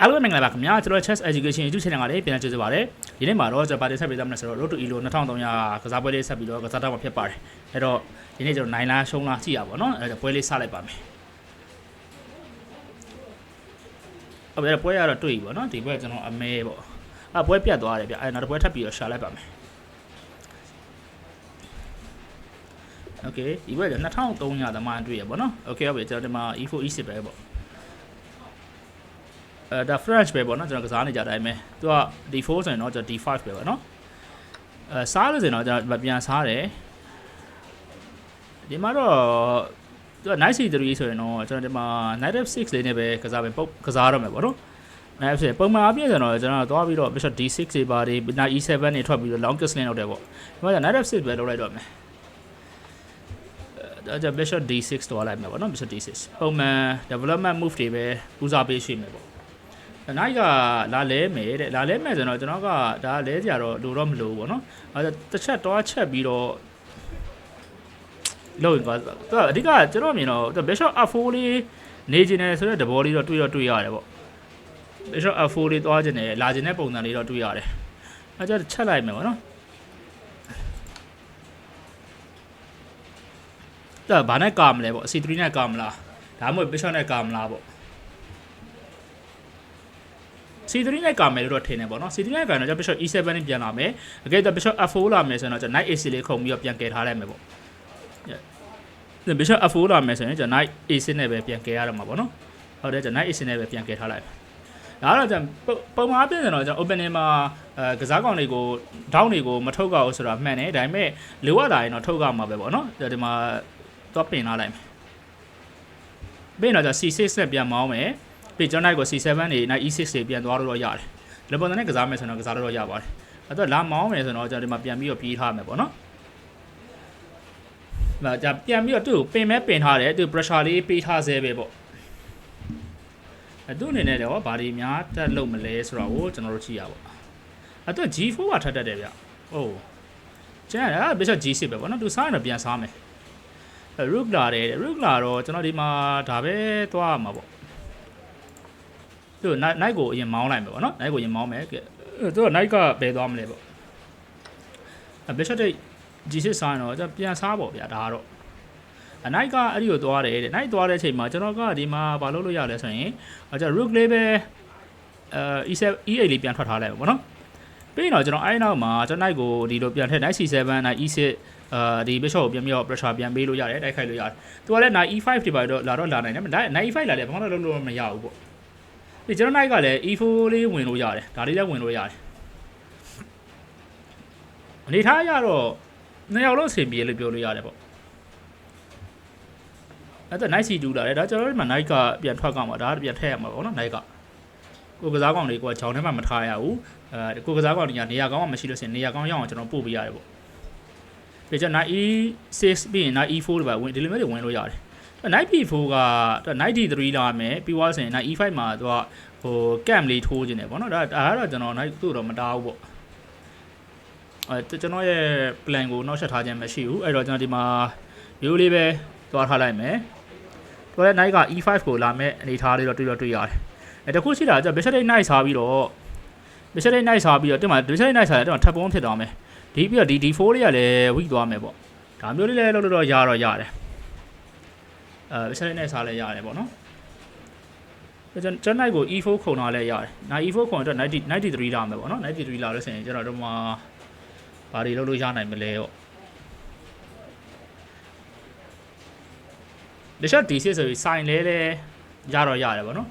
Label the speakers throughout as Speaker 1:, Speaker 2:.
Speaker 1: အားလုံးမင်္ဂလာပါခင်ဗျာကျွန်တော် Chess Education YouTube channel ကလည်းပြန်ကြည့်ကြပါရစေဒီနေ့မှာတော့ကျွန်တော်ပါတင်ဆက်ပေးသားမလို့ဆိုတော့ Road to Elo 2300ကစားပွဲလေးဆက်ပြီးတော့ကစားတော့မှာဖြစ်ပါတယ်အဲ့တော့ဒီနေ့ကျွန်တော်နိုင်လားရှုံးလားကြည့်ရပါတော့အဲ့တော့ပွဲလေးစလိုက်ပါမယ်အဲ့တော့ပွဲရတော့တွေ့ပြီပေါ့နော်ဒီပွဲကျွန်တော်အမဲပေါ့အဲ့ပွဲပြတ်သွားတယ်ဗျအဲ့နောက်တစ်ပွဲထပ်ပြီးတော့ရှာလိုက်ပါမယ် Okay ဒီဘက်က2300သမားတွေ့ရပါတော့ Okay ဟုတ်ပြီကျွန်တော်ဒီမှာ E4 E6 ပဲပေါ့ အဲဒါ French ပဲပေါ့နော်ကျွန်တော်ကစားနေကြတဲ့အတိုင်းပဲသူက D4 ဆိုရင်တော့ကျွန်တော် D5 ပဲပေါ့နော်အဲစားလို့ဆိုရင်တော့ကျွန်တော်ပြန်စားတယ်ဒီမှာတော့သူက Knight C3 ဆိုရင်တော့ကျွန်တော်ဒီမှာ Knight F6 လေးနဲ့ပဲကစားပဲပုတ်ကစားရမယ်ပေါ့နော် Knight F6 ပုံမှန်အပြည့်ဆိုတော့ကျွန်တော်သွားပြီးတော့ Bishop D6 တွေပါတွေ Knight E7 တွေထွက်ပြီးတော့ longest lane လောက်တယ်ပေါ့ဒီမှာကျ Knight F6 ပဲလုပ်လိုက်တော့မယ်ဒါကြ Bishop D6 တော့လိုက်မယ်ပေါ့နော် Bishop D6 ပုံမှန် development move တွေပဲဦးစားပေးရှိမယ်ပေါ့ နိုင်ကလာလဲမယ်တဲ့လာလဲမယ်ဆိုတော့ကျွန်တော်ကဒါလဲကြတော့လိုတော့မလိုဘူးပေါ့နော်အဲတစ်ချက်တော့ချက်ပြီးတော့လို့ကွာသူကအဓိကကျွန်တော်မြင်တော့ Bishop F4 လေးနေကျင်တယ်ဆိုတော့တဘောလေးတော့တွေ့တော့တွေ့ရတယ်ပေါ့ Bishop F4 လေးသွားကျင်တယ်လာကျင်တဲ့ပုံစံလေးတော့တွေ့ရတယ်အဲကြချက်လိုက်မယ်ပေါ့နော်ဒါဘာနဲ့ကာမလဲပေါ့ C3 နဲ့ကာမလားဒါမှမဟုတ် Bishop နဲ့ကာမလားပေါ့ C3 နဲ့ကာမယ်လို့တော့ထင်တယ်ပေါ့နော် C3 နဲ့ကာတော့ကျ Bishop E7 နဲ့ပြန်လာမယ်အကယ်တော့ Bishop F4 လာမယ်ဆိုရင်တော့ကျ Knight AC လေးခုံပြီးတော့ပြန်ကယ်ထားလိုက်မယ်ပေါ့ Bishop F4 လာမယ်ဆိုရင်ကျ Knight AC နဲ့ပဲပြန်ကယ်ရတော့မှာပေါ့နော်ဟုတ်တယ်ကျ Knight AC နဲ့ပဲပြန်ကယ်ထားလိုက်ဒါကတော့ကျပုံမှန်အပြင်ဆိုတော့ကျ opening မှာအဲကစားကောင်တွေကို down တွေကိုမထုတ်ကြဘူးဆိုတာမှန်တယ်ဒါပေမဲ့လိုရတာရင်တော့ထုတ်ကြမှာပဲပေါ့နော်ဒီမှာတော့ပင်လာလိုက်မယ်ပြီးတော့ကျ C6 နဲ့ပြန်မောင်းမယ် ပြီးကျွန်တော်နိုင်ကို C7 နေနိုင် E6 တွေပြန်သွားလို့တော့ရတယ်။လေပုံစံနဲ့ကစားမယ်ဆိုတော့ကစားလို့တော့ရပါတယ်။အဲ့တော့လာမောင်းမယ်ဆိုတော့ကျွန်တော်ဒီမှာပြန်ပြီးတော့ပြေးထားမယ်ပေါ့နော်။ဒါကြပြန်ပြီးတော့သူ့ကိုပင်မဲပင်ထားတယ်သူ pressure လေးပေးထားဆဲပဲပေါ့။အဲ့သူ့အနေနဲ့တော့ဘာဒီများတက်လို့မလဲဆိုတော့ကိုကျွန်တော်တို့ကြည့်ရပါ။အဲ့တော့ G4 ကထပ်တက်တယ်ဗျ။ဟုတ်။ကျန်တာ Bishop G6 ပဲပေါ့နော်။သူစားရင်တော့ပြန်စားမယ်။ rook လာတယ် rook လာတော့ကျွန်တော်ဒီမှာဒါပဲသွားရမှာပေါ့ သူက night ကိုအရင်မောင်းလိုက်မယ်ပေါ့နော် night ကိုအရင်မောင်းမယ်ကဲသူက night ကဘယ်သွားမလဲပေါ့အ bishop တိတ် g6 စားရင်တော့ပြန်စားပေါ့ဗျာဒါကတော့အ night ကအဲ့ဒီကိုသွားတယ်တဲ့ night သွားတဲ့အချိန်မှာကျွန်တော်ကဒီမှာဘာလုပ်လို့ရလဲဆိုရင်အကျ rook လေးပဲအဲ e7 e8 လေးပြန်ထွက်ထားလိုက်ပေါ့နော်ပြီးတော့ကျွန်တော်အဲ့နောက်မှာကျွန်တော် night ကိုဒီလိုပြန်ထည့် night c7 night e6 အာဒီ bishop ကိုပြန်ပြီးတော့ pressure ပြန်ပေးလို့ရတယ်တိုက်ခိုက်လို့ရတယ်သူကလည်း knight e5 တွေပါတော့လာတော့လာနိုင်တယ်ဒါ knight e5 လာတယ်ဘာမှလုပ်လို့မရဘူးပေါ့ ဒီကျွန်တော် knight ကလည်း e4 လေးဝင်လို့ရတယ်ဒါလေးလည်းဝင်လို့ရတယ်အနေထားရတော့နှစ်ယောက်လုံးအဆင်ပြေလို့ပြောလို့ရတယ်ပေါ့အဲ့တော့ knight c2 လာတယ်ဒါကျွန်တော်တို့ဒီမှာ knight ကပြန်ထွက်ကောက်မှာဒါပြန်ထည့်ရမှာပေါ့နော် knight ကကိုကစားကောင်လေးကိုချောင်းထဲမှာမထားရဘူးအဲကိုကစားကောင်တွေကနေရာကောင်းမှမရှိလို့ရှိရင်နေရာကောင်းရအောင်ကျွန်တော်ပို့ပေးရတယ်ပေါ့ပြီးကျ knight e6 ပြီးရင် knight e4 တွေပါဝင်ဒီလိုမျိုးတွေဝင်လို့ရတယ် knight b4 က knight d3 လာမယ်ပြီးသွားဆိုရင် knight e5 မှာသူကဟို camp လေးထိုးခြင်းတယ်ပေါ့နော်ဒါဒါကတော့ကျွန်တော် knight သူ့တော့မတားဘူးပေါ့အဲကျွန်တော်ရဲ့ plan ကိုနောက်ဆက်ထားခြင်းမရှိဘူးအဲ့တော့ကျွန်တော်ဒီမှာရိုးလေးပဲသွားထားလိုက်မယ်သူလည်း knight က e5 ကိုလာမဲ့အနေထားလေးတော့တွေ့တော့တွေ့ရတယ်အဲတခုရှိတာကျ bishop knight စားပြီးတော့ bishop knight စားပြီးတော့တင်မှာ bishop knight စားတယ်တင်မှာထပ်ပုံးဖြစ်သွားမယ်ဒီပြီးတော့ဒီ d4 လေးကလည်းဝိသွားမယ်ပေါ့ဒါမျိုးလေးလည်းလုပ်လို့တော့ရတော့ရတယ် အဲ bishop နဲ့စားလဲရတယ်ပေါ့နော်ကျွန်တော် knight ကို e4 ခုံထားလဲရတယ်။နာ e4 ခုံတော့90 93လာမယ်ပေါ့နော်။93လာလို့ဆိုရင်ကျွန်တော်တို့မှာဘာတွေလုပ်လို့ရနိုင်မလဲပေါ့။လက်ရှော့ D6 ဆိုပြီး sign လဲလဲရတော့ရတယ်ပေါ့နော်။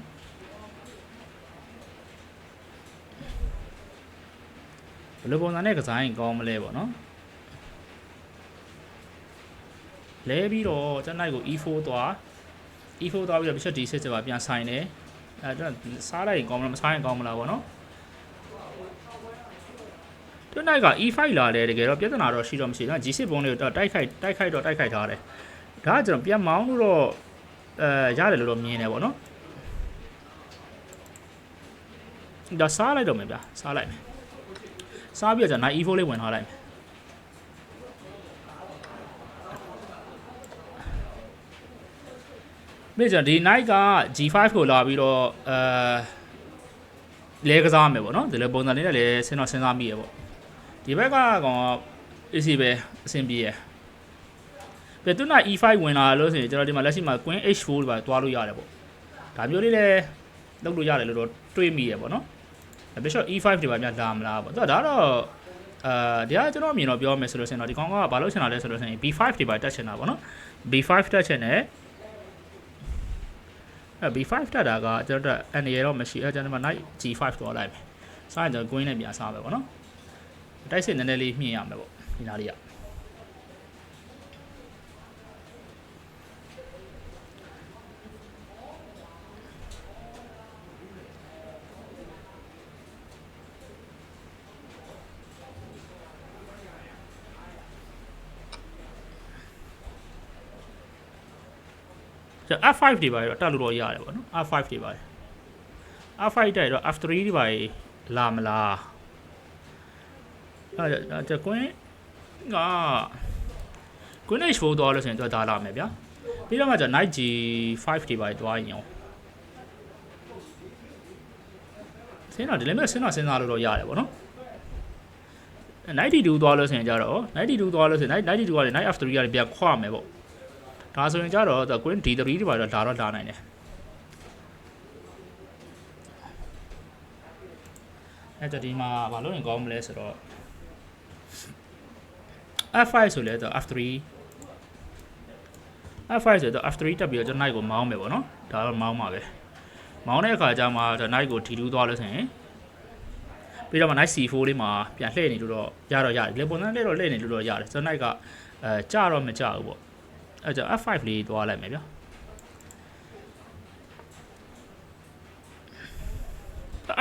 Speaker 1: ဘယ်လိုပုံစံနဲ့ကစားရင်ကောင်းမလဲပေါ့နော်။ လဲပြီးတော့ကျွန် knight ကို e4 သွား e4 သွားပြီးတော့ bishop d6 ကျပါပြန်ဆိုင်တယ်အဲတော့စားလိုက်ရင်ကောင်းမလားမစားရင်ကောင်းမလားပေါ့နော်တွနိုင်က e5 လာတယ်တကယ်တော့ပြဿနာတော့ရှိတော့မရှိဘူး g6 ဘုံလေးကိုတိုက်ခိုက်တိုက်ခိုက်တော့တိုက်ခိုက်ထားတယ်ဒါကကျွန်တော်ပြန်မောင်းလို့တော့အဲရတယ်လို့တော့မြင်တယ်ပေါ့နော်ဒါစားလိုက်တော့မယ်ဗျာစားလိုက်မယ်စားပြီးတော့ကျွန်တော် e4 လေးဝင်ထားလိုက်မယ် မိကျွန်ဒီ night က G5 ကိုလာပြီးတော့အဲလဲကစားမယ်ပေါ့နော်ဒီလိုပုံစံလေးနဲ့လည်းစဉ်းတော့စဉ်းစားမိရပေါ့ဒီဘက်ကကောင် AC ပဲအဆင်ပြေရပြတူနာ E5 ဝင်လာလို့ဆိုရင်ကျွန်တော်ဒီမှာလက်ရှိမှာ Queen H4 တွေပါသွားလို့ရတယ်ပေါ့ဒါမျိုးလေးလည်းလုပ်လို့ရတယ်လို့တော့တွေးမိရပေါ့နော် Bishop E5 တွေပါများလာမလားပေါ့ဒါတော့အာဒီကကျွန်တော်အမြင်တော့ပြောမယ်ဆိုလို့ရှိရင်တော့ဒီကောင်ကဘာလို့ချင်တာလဲဆိုလို့ရှိရင် B5 တွေပါတက်ချင်တာပေါ့နော် B5 တက်ချင်တယ် အဲ B5 တက်တာကကျွန်တော်တို့အနေရတော့မရှိအဲကျွန်တော်က Knight G5 တော့လိုက်မယ်စားရင်ကျွန်တော် Queen နဲ့ပြန်စားမယ်ပေါ့နော်တိုက်စစ်နည်းနည်းလေးမြင့်ရမယ်ပေါ့ဒီနားလေးက ကျွန်တော် F5 တွေပါတော့တက်လို့တော့ရတယ်ပေါ့နော် F5 တွေပါတယ် F5 တက်တော့ F3 တွေပါလာမလားအဲ့ဒါကျွန်ကွင်းကကွင်း H4 တော့လို့ဆိုရင်တော့ဒါလာမယ်ဗျာပြီးတော့မှကျွန်တော် Night G5 တွေပါတွားရင်ရောစင်းတော့ဒီလိုမျိုးစင်းတော့စဉ်းစားလို့တော့ရတယ်ပေါ့နော်92သွားလို့ဆိုရင်ကြတော့92သွားလို့ဆိုရင်92ကနေ night f3 ကနေပြန်ခွာမယ်ပေါ့ ဒါဆိုရင်ကြတော့ queen d3 တွေပါတော့ဒါတော့လာနိုင်တယ်အဲ့တော့ဒီမှာဘာလို့ရင်ကောင်းမလဲဆိုတော့ f5 ဆိုလဲတော့ f3 f5 ဆိုတော့ f3 တက်ပြီးတော့ကျွန်တော် night ကိုမောင်းမယ်ပေါ့နော်ဒါတော့မောင်းပါပဲမောင်းတဲ့အခါကျမှကျွန်တော် night ကို d2 သွားလို့ဆိုရင်ပြီးတော့မှ night c4 လေးမှာပြန်လှည့်နေလို့တော့ရတော့ရတယ်လေပုံစံလေးတော့လှည့်နေလို့တော့ရတယ်ကျွန်တော် night ကအဲကြတော့မကြဘူးပေါ့ အဲ့ကြောင့် f5 လေးသွားလိုက်မယ်ဗျာ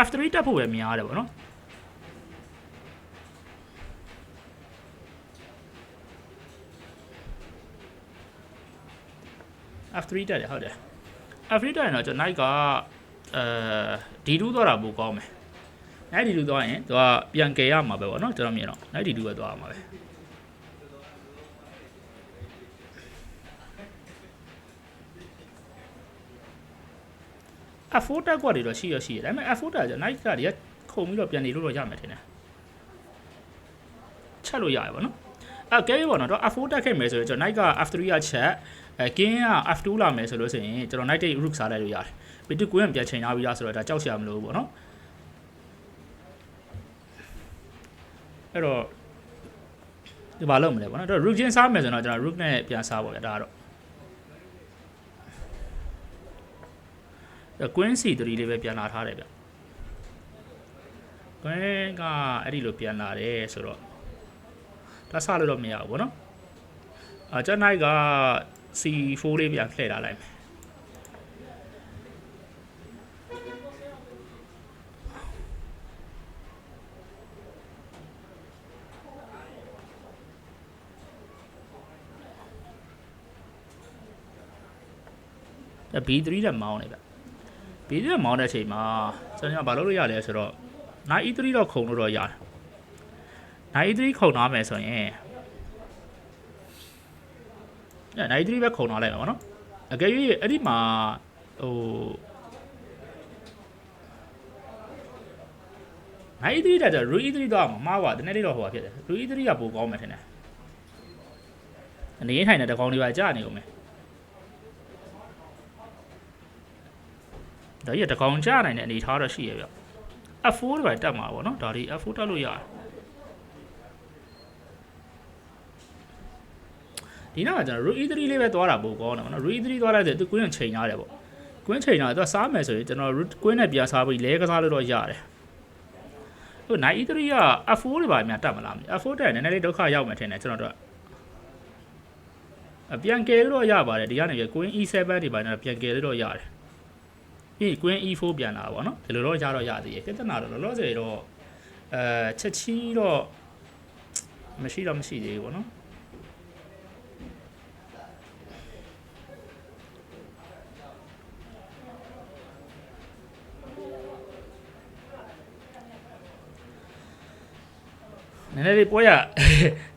Speaker 1: F3 တက်ဖို့ပဲများတယ်ဗောနော် F3 တက်တယ်ဟုတ်တယ် F3 တက်ရင်တော့ကျွန်တော် night ကအဲ D2 သွားတာပိုကောင်းမယ် night D2 သွားရင်သူကပြန်ကယ်ရမှာပဲဗောနော်ကျွန်တော်မြင်တော့ night D2 ပဲသွားရမှာပဲ F4 တက်ကွက်တွေတော့ရှိရရှိတယ်ဒါပေမဲ့ F4 တက်ကျ night ကတွေကခုံပြီးတော့ပြန်နေလို့တော့ရမယ်ထင်တယ်ချက်လို့ရတယ်ဗောနော်အဲကဲပြီဗောနော်တော့ F4 တက်ခဲ့မယ်ဆိုရင်ကျွန်တော် night က F3 ကချက်အဲကင်းက F2 လာမယ်ဆိုလို့ဆိုရင်ကျွန်တော် night day rook စားလိုက်လို့ရတယ်ပြီးတူကွင်းပြန်ချိန်ထားပြီးသားဆိုတော့ဒါကြောက်စရာမလိုဘူးဗောနော်အဲ့တော့ဒီဘာလုပ်မလဲဗောနော်တော့ rook ချင်းစားမယ်ဆိုတော့ကျွန်တော် rook နဲ့ပြန်စားပါဗျာဒါကတော့ queen c3 လေးပဲပြန်လာထားတယ်ဗျ queen ကအဲ့ဒီလိုပြန်လာတယ်ဆိုတော့ဒါဆလို့တော့မရဘူးဗောနော်အာကျွန်နိုင်က c4 လေးပြန်လှည့်ထားလိုက်မယ်ဒါ b3 တက်မောင်းနေဗျ ဘီဒီမောင်းတဲ့အချိန်မှာကျွန်တော်ကဘာလုပ်လို့ရလဲဆိုတော့ night e3 တော့ခုံလို့တော့ရတယ် night e3 ခုံထားမယ်ဆိုရင်အဲ night e3 ပဲခုံထားလိုက်မှာပေါ့နော်အကယ်၍အဲ့ဒီမှာဟို night e3 တက်ကြ rook e3 တော့မှာမှားပါတနေ့လေးတော့ဟိုပါဖြစ်တယ် rook e3 ကပိုကောင်းမယ်ထင်တယ်အနေထိုင်တဲ့တကောင်လေးပါကြာနေဦးမယ် ဒါကြီးကတကောင်ကြနိုင်တဲ့အနေထားတော့ရှိရဗျ F4 တွေပဲတက်မှာပေါ့နော်ဒါဒီ F4 တက်လို့ရတယ်ဒီနောက်ကကျွန်တော် root e3 လေးပဲသွားတာပို့ကောင်းတယ်ပေါ့နော် root e3 သွားလိုက်တဲ့သူ queen ချိန်ရတယ်ပေါ့ queen ချိန်တာသူကစားမယ်ဆိုရင်ကျွန်တော် root queen နဲ့ပြန်စားပြီးလဲကစားလို့တော့ရတယ်ဟို knight e3 က F4 တွေပါများတက်မလားမသိ F4 တက်နည်းနည်းလေးဒုက္ခရောက်မယ်ထင်တယ်ကျွန်တော်တို့အပြန်ကယ်လို့တော့ရပါတယ်ဒီကနေ queen e7 တွေပါနေတာပြန်ကယ်လို့တော့ရတယ် ပြီး queen e4 ပြန်လာပါတော့ဒီလိုတော့ရတော့ရသေးတယ်ပြဿနာတော့လောလောဆယ်တော့အဲချက်ချီတော့မရှိတော့မရှိသေးဘူးပေါ့နော်နည်းနည်းလေးပွဲရ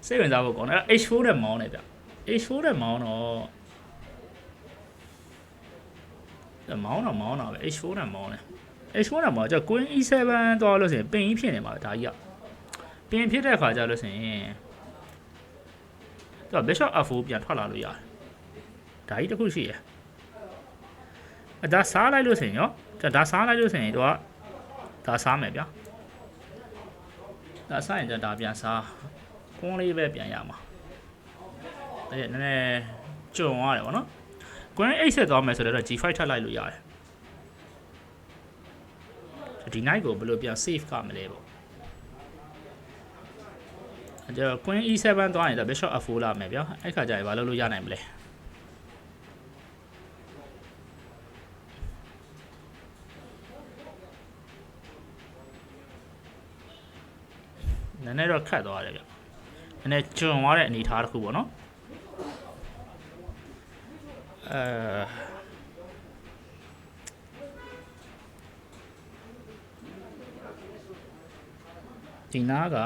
Speaker 1: စိတ်ဝင်စားဖို့ကောင်းတယ် H4 နဲ့မောင်းနေဗျ H4 နဲ့မောင်းတော့ မောင်းတော့မောင်းတော့ပဲ H4 နဲ့မောင်းတယ် H1 ကမှာကျ Queen E7 သွားလို့ဆိုရင်ပင်ကြီးဖြစ်နေမှာဒါကြီးကပင်ဖြစ်တဲ့အခါကျလို့ဆိုရင်တော့ Bishop F4 ပြန်ထွက်လာလို့ရတယ်ဒါကြီးတစ်ခုရှိရယ်အဒါစားလိုက်လို့ဆိုရင်ရောဒါစားလိုက်လို့ဆိုရင်တော့ဒါစားမယ်ဗျာဒါစားရင်ဒါပြန်စားကွန်းလေးပဲပြန်ရမှာအဲ့နည်းနည်းကြုံရတယ်ဗောနော် Queen 8ဆက်သွားမယ်ဆိုတော့ G5 ထပ်လိုက်လို့ရတယ်ဒီ night ကိုဘယ်လိုပြန် save ကမလဲပေါ့အဲ့တော့ Queen E7 သွားရင်တော့ Bishop F4 လာမယ်ဗျာအဲ့ခါကျရင်ဘာလုပ်လို့ရနိုင်မလဲနည်းနည်းတော့ခတ်သွားတယ်ဗျနည်းနည်းကျွံသွားတဲ့အနေအထားတစ်ခုပေါ့နော် အဲဒီနားက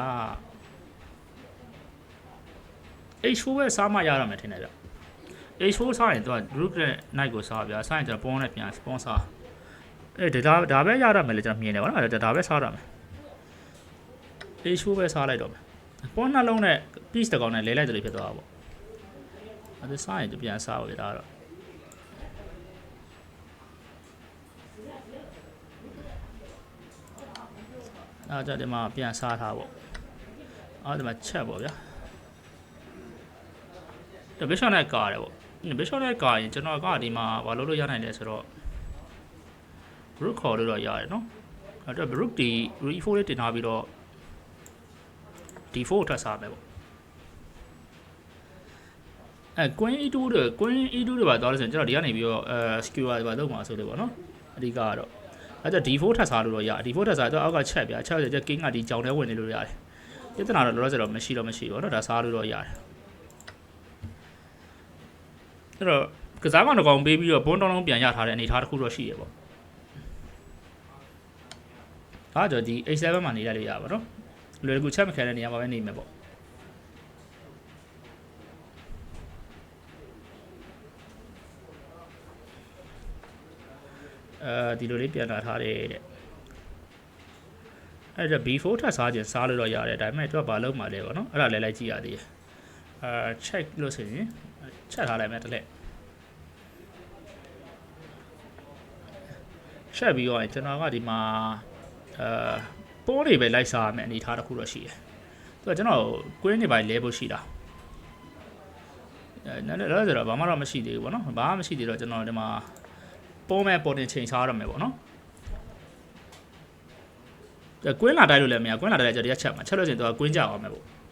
Speaker 1: H4 ပဲစားမှရရမယ်ထင်တယ်ဗျ H4 စားရင်သူက group နဲ့ night ကိုစားဗျာစားရင်ကျွန်တော်ပုံနဲ့ပြန် sponsor အဲဒါဒါပဲရရမယ်လေကျွန်တော်မြင်တယ်ဗောနော်ဒါဒါပဲစားရမယ် H4 ပဲစားလိုက်တော့မယ်ပုံနှလုံးနဲ့ piece တစ်ကောင်နဲ့လဲလိုက်တယ်လို့ဖြစ်သွားတာပေါ့အဲဒါစားရင်သူပြန်စားပါဗျာဒါကတော့ အဲဒါကြဒီမှာပြန်စားထားပေါ့အော်ဒီမှာချက်ပေါ့ဗျာတဘစ်ရှော့နဲ့ကာတယ်ပေါ့ဘစ်ရှော့နဲ့ကာရင်ကျွန်တော်ကဒီမှာဘာလို့လို့ရနိုင်လဲဆိုတော့ group ခေါ်လို့တော့ရတယ်နော်အဲ့တော့ group ဒီ re4 လေးတင်ထားပြီးတော့ d4 ကိုထပ်စားမယ်ပေါ့အဲ queen e2 တွေ queen e2 တွေပါသွားလို့ဆိုရင်ကျွန်တော်ဒီကနေပြီးတော့အဲ skewer တွေပါလုပ်မှာဆိုလို့ပေါ့နော်အဓိကကတော့ အဲ့တော့ d4 ထပ်စားလို့တော့ရတယ် d4 ထပ်စားတော့အောက်ကချက်ပြချက်ချက် king ကဒီကြောင်ထဲဝင်နေလို့ရတယ်ပြဿနာတော့လောလောဆယ်တော့မရှိတော့မရှိဘူးเนาะဒါစားလို့တော့ရတယ် အဲ့တော့ကစားကောင်တစ်ကောင်ပေးပြီးတော့ဘွန်းတောင်းတောင်းပြန်ရထားတဲ့အနေအထားတစ်ခုတော့ရှိရပေါ့။ဒါကြောင့်ဒီ A7 မှာနေရလို့ရပါတော့။လွယ်ကူချက်မခံတဲ့နေရာမှာပဲနေမယ်ပေါ့။ အဲဒီလိုလေးပြန်လာထားတယ်တဲ့။အဲ့ဒါ B4 ထပ်စားခြင်းစားလို့တော့ရတယ်ဒါပေမဲ့သူကဘာလုပ်မှလဲပေါ့နော်။အဲ့ဒါလည်းလိုက်ကြည့်ရသေးတယ်။အာ check လို့ဆိုရင်ချက်ထားလိုက်မယ်တစ်လက်ချက်ပြီးတော့ရင်ကျွန်တော်ကဒီမှာအာပိုးတွေပဲလိုက်စားရမယ်အနေအထားတစ်ခုတော့ရှိတယ်။သူကကျွန်တော်ကွင်းတွေပဲလဲဖို့ရှိတာ။အဲနားလည်းတော့ဆိုတော့ဘာမှတော့မရှိသေးဘူးပေါ့နော်။ဘာမှမရှိသေးတော့ကျွန်တော်ဒီမှာ ပိုးမဲ့ပေါ်တင်ချိန်စားရမယ်ပေါ့နော်။အဲကွင်းလာတိုက်လို့လည်းမရကွင်းလာတိုက်လည်းကျွန်တော်ဒီကချက်မှာချက်လို့ရှိရင်သူကကွင်းကြအောင်မယ်ပေါ့။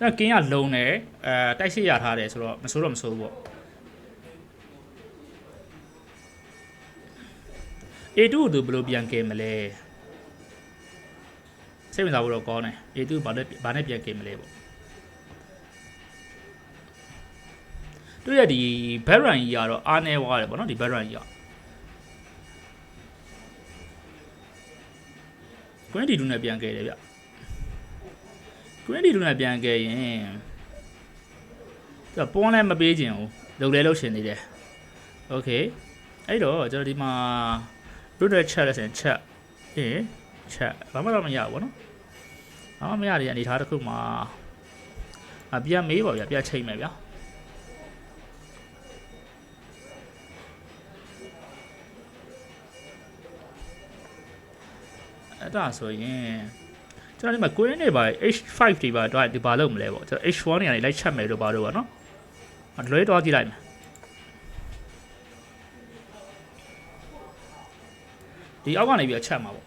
Speaker 1: ဒါကင်းကလုံတယ်အဲတိုက်စစ်ရထားတယ်ဆိုတော့မစိုးတော့မစိုးဘူးပေါ့ A2 ကိုသူဘယ်လိုပြန်ကဲမလဲစိတ်ဝင်စားဖို့တော့ကောင်းတယ် A2 ဘာနဲ့ဘာနဲ့ပြန်ကဲမလဲပေါ့ သူရဲ့ဒီ background ကြီးကတော့အားနေသွားတယ်ပေါ့နော်ဒီ background ကြီးက Queen D2 နဲ့ပြန်ကဲတယ်ဗျ Queen D2 နဲ့ပြန်ကဲရင်သူကပွန်းလည်းမပေးခြင်းဘူးလုံလဲလို့ရှင်နေတယ် Okay အဲ့တော့ကျွန်တော်ဒီမှာ root နဲ့ chat လဲဆိုရင် chat အေး chat ဘာမှတော့မရဘူးဗောနော်ဘာမှမရတဲ့အနေထားတစ်ခုမှာအပြန်မေးပါဗျာပြန်ချိန်မယ်ဗျာ အဲ့ဒါဆိုရင်ကျွန်တော်ဒီမှာ queen တွေပါ h5 တွေပါတော့ဒီဘာလုပ်မလဲပေါ့ကျွန်တော် h1 နေရာနေလိုက်ချက်မယ်လို့ပါတော့ဗောနော်အလွဲတော့ကြည့်လိုက်မယ်ဒီအောက်ကနေပြီးအချက်မှာပေါ့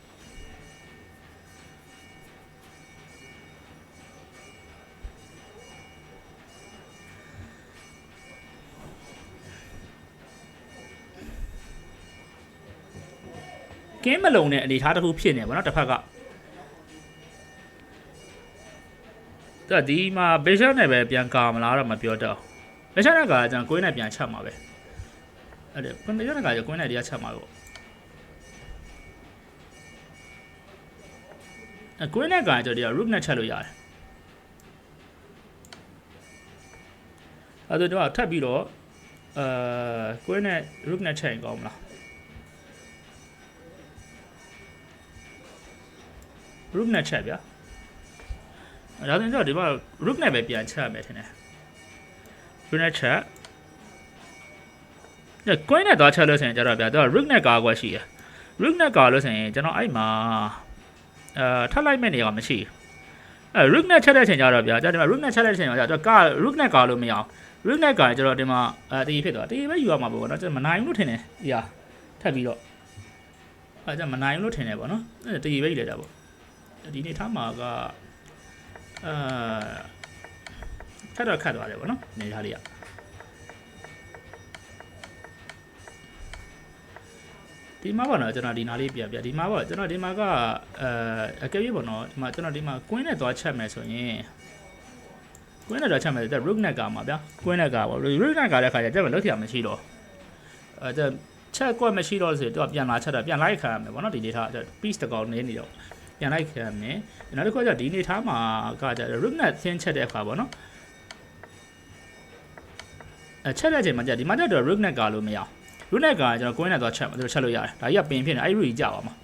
Speaker 1: ကင်းမလုံတဲ့အနေအထားတစ်ခုဖြစ်နေပါတော့တစ်ဖက်ကဒါဒီမှာဘေရှက်နဲ့ပဲပြန်ကာမလားတော့မပြောတော့ဘေရှက်နဲ့ကာကျွန်တော်ကွင်းနဲ့ပြန်ချက်မှာပဲအဲ့ဒါကွင်းဘေရှက်နဲ့ကာကျကွင်းနဲ့တရားချက်မှာပေါ့အကွင်းနဲ့ကန်ကျွန်တော်ဒီက root နဲ့ချက်လို့ရတယ်အဲဒါတော့ထပ်ပြီးတော့အဲကွင်းနဲ့ root နဲ့ချက်ရင်ကောင်းမလား rook နဲ့ချက်ဗျာဒါဆိုရင်ကျွန်တော်ဒီမှာ rook နဲ့ပဲပြန်ချက်ရမယ်ထင်တယ် rook နဲ့ချက်ည queen နဲ့သွားချက်လို့ဆိုရင်ကျတော့ဗျာသူက rook နဲ့ကာကွယ်ရှိရ rook နဲ့ကာလို့ဆိုရင်ကျွန်တော်အဲ့မှာအဲထပ်လိုက်မဲ့နေရာမရှိဘူးအဲ rook နဲ့ချက်တဲ့အချိန်ကျတော့ဗျာကျွန်တော်ဒီမှာ rook နဲ့ချက်တဲ့အချိန်ကျတော့ကာ rook နဲ့ကာလို့မရအောင် rook နဲ့ကာရင်ကျွန်တော်ဒီမှာအဲတည်ဖြစ်သွားတည်ပဲယူရမှာပေါ့နော်ကျွန်တော်မနိုင်ဘူးလို့ထင်တယ်ဒီဟာထပ်ပြီးတော့အဲကျွန်တော်မနိုင်ဘူးလို့ထင်တယ်ပေါ့နော်အဲတည်ပဲယူလိုက်တာပေါ့ ဒီနေ့ထားမှာကအဲထပ်တော့ခတ်သွားတယ်ပေါ့နော်နေသားလေးကဒီမှာပေါ့နော်ကျွန်တော်ဒီနားလေးပြပြဒီမှာပေါ့ကျွန်တော်ဒီမှာကအဲအကယ်၍ပေါ့နော်ဒီမှာကျွန်တော်ဒီမှာ queen နဲ့သွားချက်မယ်ဆိုရင်ကွင်းနဲ့တော့ချက်မယ်တဲ့ rook နဲ့ကမှာဗျာကွင်းနဲ့ကပါ rook နဲ့ကတဲ့ခါကျကျမလုတ်ထရမရှိတော့အဲကျချက်ကွက်မရှိတော့ဆိုတော့ပြန်လာချက်တာပြန်လိုက်ခံရမယ်ဗောနော်ဒီနေထား piece တကောင်နေနေတော့ ပြန်လိုက်ခံရမယ်နောက်တစ်ခုကျဒီနေထားမှာကကျ rook နဲ့သင်းချက်တဲ့အခါဗောနော်အဲချက်တဲ့အချိန်မှာကျဒီမှာကျတော့ rook နဲ့ကလို့မရအောင် rook နဲ့ကကျွန်တော်ကွင်းနဲ့သွားချက်မှာတို့ချက်လို့ရတယ်ဒါကြီးကပင်ဖြစ်နေအဲ့ rook ကြီးကြပါမှာ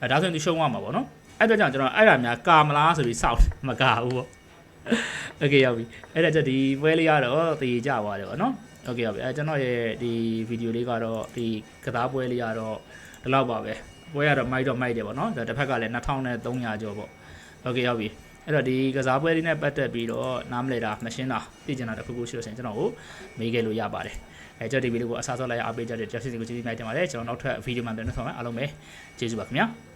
Speaker 1: အဲဒါဆိုရင်သူရှုံးသွားမှာဗောနော်အဲ့တော့ကြောင့်ကျွန်တော်အဲ့ဒါများကာမလားဆိုပြီးစောက်မကာဘူးဗော โอเคရောက်ပြီအဲ့ဒါကြက်ဒီပွဲလေးကတော့တည်ကြသွားတယ်ဗောနော်โอเคရောက်ပြီအဲကျွန်တော်ရဲ့ဒီဗီဒီယိုလေးကတော့ဒီကစားပွဲလေးကတော့ဒီလောက်ပါပဲ ပွဲကတော့မိုက်တော့မိုက်တယ်ဗောနော်ဒါတစ်ဖက်ကလည်း2300ကျော်ဗောโอเคရောက်ပြီအဲ့တော့ဒီကစားပွဲလေးနဲ့ပတ်သက်ပြီးတော့နားမလဲတာမရှင်းတာသိကျင်တာတစ်ခုခုရှိလို့ရှိရင်ကျွန်တော်ကိုမေးခဲ့လို့ရပါတယ်အဲကျွန်တော်ဒီဗီဒီယိုကိုအစားဆုံးလိုက်အားပေးကြတဲ့ Justin ကိုကျေးဇူးများတင်ပါတယ်ကျွန်တော်နောက်ထပ်ဗီဒီယိုမှာပြန်တွေ့ဆုံမယ်အားလုံးပဲကျေးဇူးပါခင်ဗျာ